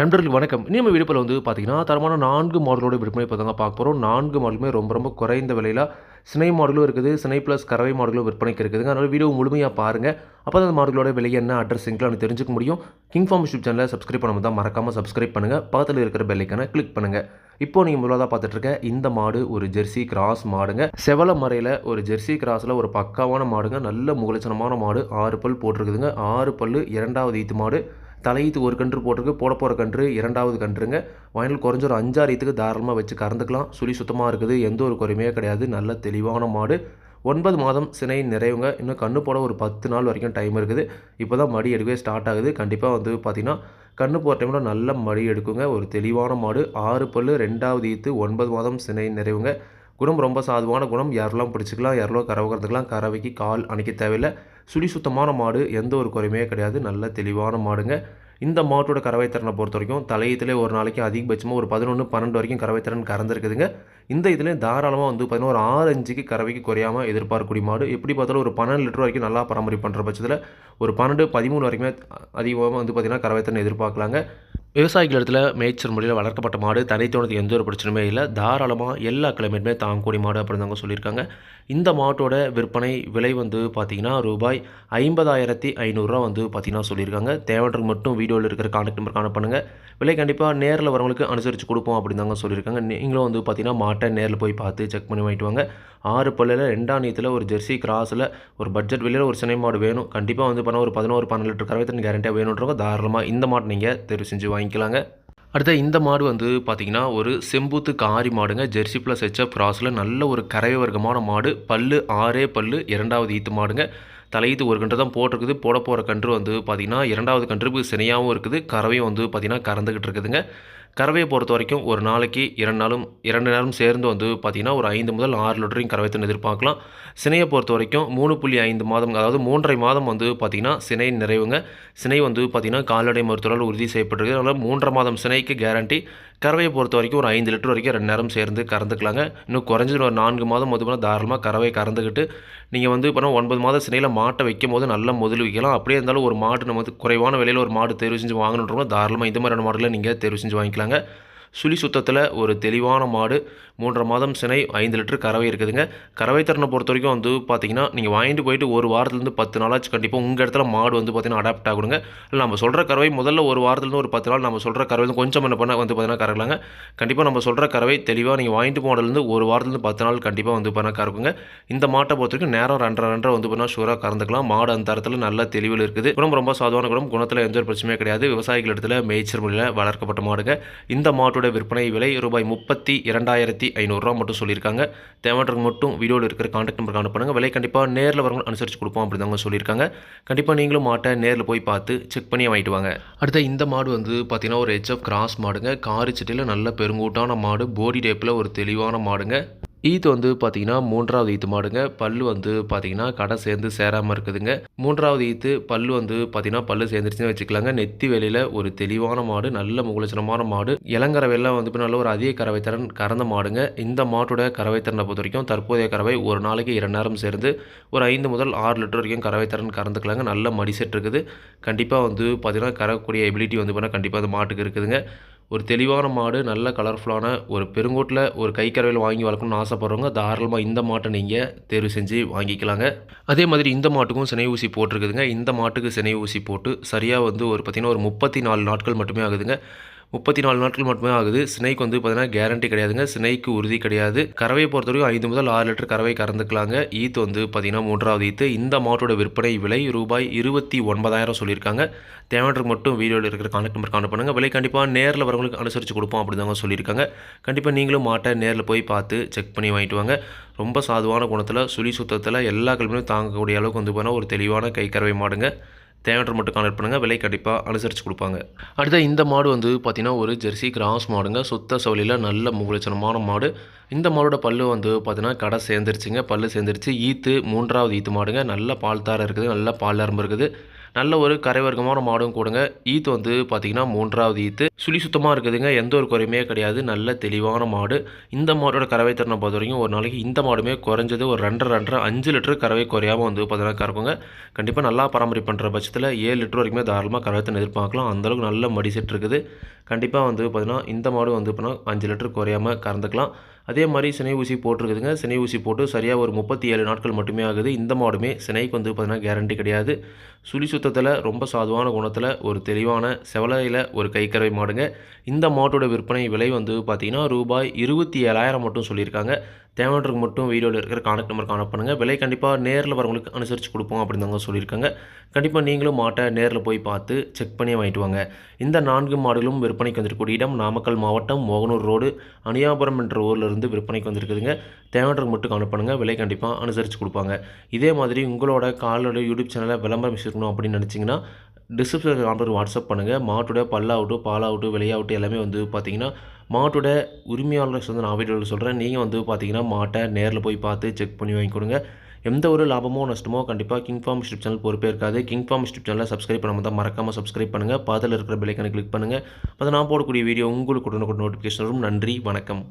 நண்பர்கள் வணக்கம். இனி நம்ம வந்து பார்த்தீங்கன்னா தரமான நான்கு மாடலோட விற்பனை இப்போ தாங்க பார்க்க போகிறோம் நான்கு மாடலுமே ரொம்ப ரொம்ப குறைந்த விலையில் சினை மாடலும் இருக்குது சினை ப்ளஸ் கறவை மாடலும் விற்பனைக்கு இருக்குதுங்க. அதனால் வீடியோ முழுமையாக பாருங்கள் அப்போ தான் அந்த மாடலோட விலை என்ன அட்ரஸ் எங்களாம் தெரிஞ்சுக்க முடியும். கிங் ஃபார்ம் யூடியூப் சேனலை சப்ஸ்கிரைப் பண்ணாமல் தான் மறக்காமல் சப்ஸ்கிரைப் பண்ணுங்கள் பக்கத்தில் இருக்கிற பெல்லைக்கான கிளிக் பண்ணுங்கள் இப்போ நீங்கள் முதலாக பார்த்துட்டு இந்த மாடு ஒரு ஜெர்சி கிராஸ் மாடுங்க. செவல மறையில் ஒரு ஜெர்சி கிராஸில் ஒரு பக்காவான மாடுங்க. நல்ல முகலட்சணமான மாடு. ஆறு பல் போட்டிருக்குதுங்க. ஆறு பல் இரண்டாவது ஈத்து மாடு. தலையீத்து ஒரு கன்று போட்டிருக்கு போட போகிற கன்று இரண்டாவது கன்றுங்க. வயலில் குறைஞ்ச ஒரு அஞ்சாறு ஈத்துக்கு தாராளமாக வச்சு கறந்துக்கலாம். சுழி சுத்தமாக இருக்குது எந்த ஒரு குறையுமே கிடையாது. நல்ல தெளிவான மாடு. ஒன்பது மாதம் சினை நிறைவுங்க. இன்னும் கண்ணு போட ஒரு பத்து நாள் வரைக்கும் டைம் இருக்குது. இப்போ தான் மடி எடுக்கவே ஸ்டார்ட் ஆகுது. கண்டிப்பாக வந்து பார்த்திங்கன்னா கண்ணு போகிற டைமில் நல்ல மடி எடுக்குங்க. ஒரு தெளிவான மாடு. ஆறு பல்லு ரெண்டாவது ஈத்து ஒன்பது மாதம் சினை நிறைவுங்க. குணம் ரொம்ப சாதுவான குணம். யாரெல்லாம் பிடிச்சிக்கலாம் யாரெல்லாம் கறவை கறவைக்கு கால் அணைக்க தேவையில்லை. சுழி சுத்தமான மாடு எந்த ஒரு குறையுமே கிடையாது. நல்ல தெளிவான மாடுங்க. இந்த மாட்டோட கறவை திறனை பொறுத்த வரைக்கும் தலையத்திலே ஒரு நாளைக்கு அதிகபட்சமாக ஒரு பதினொன்று பன்னெண்டு வரைக்கும் கறவை திறன் கறந்துருக்குதுங்க. இந்த இதில் தாராளமாக வந்து பார்த்தீங்கன்னா ஒரு ஆறு அஞ்சுக்கு கறவைக்கு குறையாமல் எதிர்பார்க்கக்கூடிய மாடு. எப்படி பார்த்தாலும் ஒரு பன்னெண்டு லிட்டர் வரைக்கும் நல்லா பராமரிப்பு பண்ணுற பட்சத்தில் ஒரு பன்னெண்டு பதிமூணு வரைக்குமே அதிகமாக வந்து பார்த்திங்கன்னா கறவை திறன் எதிர்பார்க்கலாங்க. விவசாயிகள் இடத்துல மேய்ச்சல் முறையில் வளர்க்கப்பட்ட மாடு தனித்தோனது எந்த ஒரு பிரச்சனையுமே இல்லை. தாராளமாக எல்லா கிழமையுமே தாங்கக்கூடிய மாடு அப்படின்னு தாங்க சொல்லியிருக்காங்க. இந்த மாட்டோட விற்பனை விலை வந்து பார்த்திங்கன்னா ரூபாய் ஐம்பதாயிரத்தி ஐநூறுரூவா வந்து பார்த்திங்கன்னா சொல்லியிருக்காங்க. தேவைன்றது மட்டும் வீடியோவில் இருக்கிற கான்டாக்ட் நம்பர் காண பண்ணுங்கள் விலை கண்டிப்பாக நேரில் வரவங்களுக்கு அனுசரித்து கொடுப்போம் அப்படின்னு தாங்க சொல்லியிருக்காங்க. நீங்களும் வந்து பார்த்திங்கன்னா மாட்டை நேரில் போய் பார்த்து செக் பண்ணி வாங்கிட்டு வாங்க. ஆறு பல்லில் ரெண்டாம் நீத்தில் ஒரு ஜெர்சி கிராஸில் ஒரு பட்ஜெட் வெளியில் ஒரு சினை மாடு வேணும். கண்டிப்பாக வந்து பண்ண ஒரு பதினோரு பன்னெண்டு லிட்டர் கறவை கேரண்டியாக வேணுன்றவங்க தாராளமாக இந்த மாட்டை நீங்கள் தெரிவு செஞ்சு வாங்கிக்கலாங்க. அடுத்த இந்த மாடு வந்து பார்த்திங்கன்னா ஒரு செம்பூத்து காரி மாடுங்க. ஜெர்சி ப்ளஸ் ஹெச்எஃப் கிராஸில் நல்ல ஒரு கறவை வர்க்கமான மாடு. பல்லு ஆறே பல்லு இரண்டாவது ஈத்து மாடுங்க. தலையீத்து ஒரு கன்று தான் போட்டிருக்குது. போட போகிற கன்று வந்து பார்த்திங்கன்னா இரண்டாவது கன்று சினையாகவும் இருக்குது. கறவையும் வந்து பார்த்திங்கன்னா கறந்துக்கிட்டு இருக்குதுங்க. கறவையை பொறுத்த வரைக்கும் ஒரு நாளைக்கு இரண்டு நாளும் இரண்டு நேரம் சேர்ந்து வந்து பார்த்திங்கன்னா ஒரு ஐந்து முதல் ஆறு லிட்டரையும் கறவைத்தன் எதிர்பார்க்கலாம். சினையை பொறுத்த வரைக்கும் மூணு புள்ளி ஐந்து மாதம் அதாவது மூன்றரை மாதம் வந்து பார்த்திங்கன்னா சினை நிறைவுங்க. சினை வந்து பார்த்திங்கன்னா கால்நடை மருத்துவரால் உறுதி செய்யப்பட்டிருக்கு அதனால் மூன்றரை மாதம் சினைக்கு கேரண்டி கறவையை பொறுத்த வரைக்கும் ஒரு ஐந்து லிட்டர் வரைக்கும் ரெண்டு நேரம் சேர்ந்து கறந்துக்கலாங்க. இன்னும் குறைஞ்சது ஒரு நான்கு மாதம் வந்து பண்ணால் தாராளமாக கறவையை கறந்துக்கிட்டு நீங்கள் வந்து இப்போ ஒன்பது மாதம் சினையில் மாட்டை வைக்கும் போது நல்ல முதல் வைக்கலாம். அப்படியே இருந்தாலும் ஒரு மாடு நம்ம வந்து குறைவான விலையில் ஒரு மாடு தேர்வு செஞ்சு வாங்கணுன்றவங்க தாராளமாக இந்த மாதிரியான மாடலில் நீங்கள் தேர்வு செஞ்சு வாங்கிக்கலாங்க. சுழி சுத்தத்தில் ஒரு தெளிவான மாடு மூன்றரை மாதம் சினை ஐந்து லிட்டர் கறவை இருக்குதுங்க. கறவை திறனை பொறுத்த வரைக்கும் வந்து பார்த்தீங்கன்னா நீங்கள் வாங்கிட்டு போயிட்டு ஒரு வாரத்துலேருந்து பத்து நாளாச்சு கண்டிப்பாக உங்கள் இடத்துல மாடு வந்து பார்த்தீங்கன்னா அடாப்ட் ஆகணுங்க இல்லை நம்ம சொல்கிற கறவை முதல்ல ஒரு வாரத்துலேருந்து ஒரு பத்து நாள் நம்ம சொல்கிற கறவை வந்து கொஞ்சம் என்ன பண்ண வந்து பார்த்தீங்கன்னா கறக்கலாங்க. கண்டிப்பாக நம்ம சொல்கிற கறவை தெளிவாக நீங்கள் வாங்கிட்டு போனதுலேருந்து ஒரு வாரத்துலேருந்து பத்து நாள் கண்டிப்பாக வந்து பண்ண கறக்குங்க. இந்த மாட்டை பொறுத்த வரைக்கும் நேரம் ரெண்டரை ரெண்டரை வந்து பண்ணால் ஷூராக கறந்துக்கலாம். மாடு அந்த தரத்தில் நல்ல தெளிவில் இருக்குது. குணம் ரொம்ப சாதாரண குணம் குணத்தில் எந்த ஒரு பிரச்சனையும் கிடையாது. விவசாயிகள் இடத்துல மேய்ச்சல் முறையில் வளர்க்கப்பட்ட மாடுங்க. இந்த மாட்டோட விற்பனை விலை ரூபாய் முப்பத்தி இரண்டாயிரத்தி ஐநூறுரூவா மட்டும் சொல்லியிருக்காங்க. தேவைன்றவங்க மட்டும் வீடியோவில் இருக்கிற காண்டக்ட் நம்பருக்கு அனுப்புனாங்க விலை கண்டிப்பாக நேரில் வரவங்க அனுசரித்து கொடுப்போம் அப்படின்னு சொல்லியிருக்காங்க. கண்டிப்பாக நீங்களும் மாட்டை நேரில் போய் பார்த்து செக் பண்ணி வாங்கிட்டு வாங்க. அடுத்த இந்த மாடு வந்து பார்த்தீங்கன்னா ஒரு ஹெச்எஃப் கிராஸ் மாடுங்க. காரி சட்டியில் நல்ல பெருங்கூட்டான மாடு போடி டேப்பில் ஒரு தெளிவான மாடுங்க. ஈத்து வந்து பார்த்தீங்கன்னா மூன்றாவது ஈத்து மாடுங்க. பல்லு வந்து பார்த்தீங்கன்னா கடை சேர்ந்து சேராமல் இருக்குதுங்க. மூன்றாவது ஈத்து பல்லு வந்து பார்த்தீங்கன்னா பல்லு சேர்ந்துருச்சுன்னு வச்சுக்கலாங்க. நெத்தி வேலையில் ஒரு தெளிவான மாடு நல்ல முகலட்சணமான மாடு. இளங்கறவையெல்லாம் வந்து இப்போ நல்ல ஒரு அதிக கறவைத்திறன் கறந்த மாடுங்க. இந்த மாட்டோட கறவைத்திறனை பொறுத்த வரைக்கும் தற்போதைய கறவை ஒரு நாளைக்கு இரண்டு நேரம் சேர்ந்து ஒரு ஐந்து முதல் ஆறு லிட்டர் வரைக்கும் கறவைத்திறன் கறந்துக்கலாங்க. நல்ல மடிசெட் இருக்குது. கண்டிப்பாக வந்து பார்த்தீங்கன்னா கறக்கக்கூடிய எபிலிட்டி வந்து பார்த்தீங்கன்னா கண்டிப்பாக அந்த மாட்டுக்கு இருக்குதுங்க. ஒரு தெளிவான மாடு நல்ல கலர்ஃபுல்லான ஒரு பெருங்கோட்டில் ஒரு கை கறவையில் வாங்கி வளர்க்கணும்னு ஆசைப்பட்றவங்க தாராளமாக இந்த மாட்டை நீங்கள் தேர்வு செஞ்சு வாங்கிக்கலாங்க. அதே மாதிரி இந்த மாட்டுக்கும் சினை ஊசி போட்டிருக்குதுங்க. இந்த மாட்டுக்கு சினை ஊசி போட்டு சரியாக வந்து ஒரு பார்த்திங்கன்னா ஒரு முப்பத்தி நாலு நாட்கள் மட்டுமே ஆகுதுங்க. முப்பத்தி நாலு நாட்கள் மட்டுமே ஆகுது. சினைக்கு வந்து பார்த்தீங்கன்னா கேரண்டி கிடையாதுங்க. சினைக்கு உறுதி கிடையாது. கறவை பொறுத்தவரைக்கும் ஐந்து முதல் ஆறு லிட்டர் கறவை கறந்துக்கலாங்க. ஈத்து வந்து பார்த்தீங்கன்னா மூன்றாவது ஈத்து. இந்த மாட்டோட விற்பனை விலை ரூபாய் இருபத்தி ஒன்பதாயிரம் சொல்லியிருக்காங்க. தேவையற்ற மட்டும் வீடியோவில் இருக்கிற கான்டாக்ட் நம்பர் கான்டாக்ட் பண்ணுங்கள் விலை கண்டிப்பாக நேரில் வரவங்களுக்கு அனுசரித்து கொடுப்போம் அப்படி தாங்க சொல்லியிருக்காங்க. கண்டிப்பாக நீங்களும் மாட்டை நேரில் போய் பார்த்து செக் பண்ணி வாங்கிட்டு வாங்க. ரொம்ப சாதுவான குணத்தில் சுழி சுத்தத்தில் எல்லா கல்வியும் தாங்கக்கூடிய அளவுக்கு வந்து போனால் ஒரு தெளிவான கை கறவை மாடுங்க. தேவையான மட்டும் கான்டாக்ட் பண்ணுங்கள் விலை கண்டிப்பாக அனுசரித்து கொடுப்பாங்க. அடுத்த இந்த மாடு வந்து பார்த்திங்கன்னா ஒரு ஜெர்சி கிராஸ் மாடுங்க. சுத்த சவலியில் நல்ல முகலட்சணமான மாடு. இந்த மாடோட பல்லு வந்து பார்த்தீங்கன்னா கடை சேர்ந்துருச்சுங்க. பல்லு சேர்ந்துருச்சு. ஈத்து மூன்றாவது ஈத்து மாடுங்க. நல்ல பால் தாரம் இருக்குது நல்ல பால் நரம்பு இருக்குது. நல்ல ஒரு கரை வர்க்கமான மாடும் கொடுங்க. ஈத்து வந்து பார்த்தீங்கன்னா மூன்றாவது ஈத்து. சுழி சுத்தமாக இருக்குதுங்க. எந்த ஒரு குறையுமே கிடையாது. நல்ல தெளிவான மாடு. இந்த மாடோட கறவை திறனை பொறுத்த வரைக்கும் ஒரு நாளைக்கு இந்த மாடுமே குறைஞ்சது ஒரு ரெண்டரை ரெண்டரை அஞ்சு லிட்டர் கறவை குறையாமல் வந்து பார்த்தீங்கன்னா கறக்குங்க. கண்டிப்பாக நல்லா பராமரிப்பு பண்ணுற பட்சத்தில் ஏழு லிட்டர் வரைக்குமே தாராளமாக கறவை திறன் எதிர்பார்க்கலாம். அந்தளவுக்கு நல்ல மடி செட் இருக்குது. கண்டிப்பாக வந்து பார்த்தீங்கன்னா இந்த மாடு வந்து பார்த்தீங்கன்னா அஞ்சு லிட்டர் குறையாமல் கறந்துக்கலாம். அதே மாதிரி சினை ஊசி போட்டிருக்குதுங்க. சினை ஊசி போட்டு சரியாக ஒரு முப்பத்தி ஏழு நாட்கள் மட்டுமே ஆகுது. இந்த மாடுமே சினைக்கு வந்து பார்த்திங்கன்னா கேரண்டி கிடையாது. சுழி சுத்தத்தில் ரொம்ப சாதுவான குணத்தில் ஒரு தெளிவான செவலையில் ஒரு கைக்கறவை மாடுங்க. இந்த மாட்டோட விற்பனை விலை வந்து பார்த்தீங்கன்னா ரூபாய் இருபத்தி ஏழாயிரம் மட்டும் சொல்லியிருக்காங்க. தேவைன்றதுக்கு மட்டும் வீடியோவில் இருக்கிற கான்டாக்ட் நம்பர் காண பண்ணுங்கள் விலை கண்டிப்பாக நேரில் வரவங்களுக்கு அனுசரித்து கொடுப்போம் அப்படின்னு தாங்க சொல்லியிருக்காங்க. கண்டிப்பாக நீங்களும் மாட்டை நேரில் போய் பார்த்து செக் பண்ணி வாங்கிட்டு வாங்க. இந்த நான்கு மாடுகளும் விற்பனைக்கு வந்திருக்கக்கூடிய இடம் நாமக்கல் மாவட்டம் மோகனூர் ரோடு அணியாபுரம் என்ற ஊரில் இருந்து விற்பனைக்கு வந்திருக்குதுங்க. தேவைன்றதுக்கு மட்டும் கவனம் பண்ணுங்கள் விலை கண்டிப்பாக அனுசரித்து கொடுப்பாங்க. இதே மாதிரி உங்களோட காலோட யூடியூப் சேனலை விளம்பரம் வச்சுருக்கணும் அப்படின்னு நினச்சிங்கன்னா டிஸ்கிரிப்ஷனில் நம்பர் வாட்ஸ்அப் பண்ணுங்கள் மாட்டோட பல்லாகட்டும் பாலாகட்டும் விலையாகட்டும் எல்லாமே வந்து பார்த்தீங்கன்னா மாட்டோட உரிமையாளர் வந்து நான் வீடியோவில் சொல்கிறேன் நீங்கள் வந்து பார்த்தீங்கன்னா மாட்டை நேரில் போய் பார்த்து செக் பண்ணி வாங்கி கொடுங்க. எந்த ஒரு லாபமோ நஷ்டமோ கண்டிப்பாக கிங் ஃபார்ம் யூடியூப் சேனல் பொறுப்பே இருக்காது. கிங் ஃபார்ம் யூடியூப் சேனலை சப்ஸ்கிரைப் பண்ணாமல் தான் மறக்காமல் சப்ஸ்கிரைப் பண்ணுங்கள் பாதில் இருக்கிற பெல்லைக்கனை கிளிக் பண்ணுங்கள் அதை நான் போடக்கூடிய வீடியோ உங்களுக்கு உடனுக்குடன் நோட்டிஃபிகேஷன் வரும். நன்றி வணக்கம்.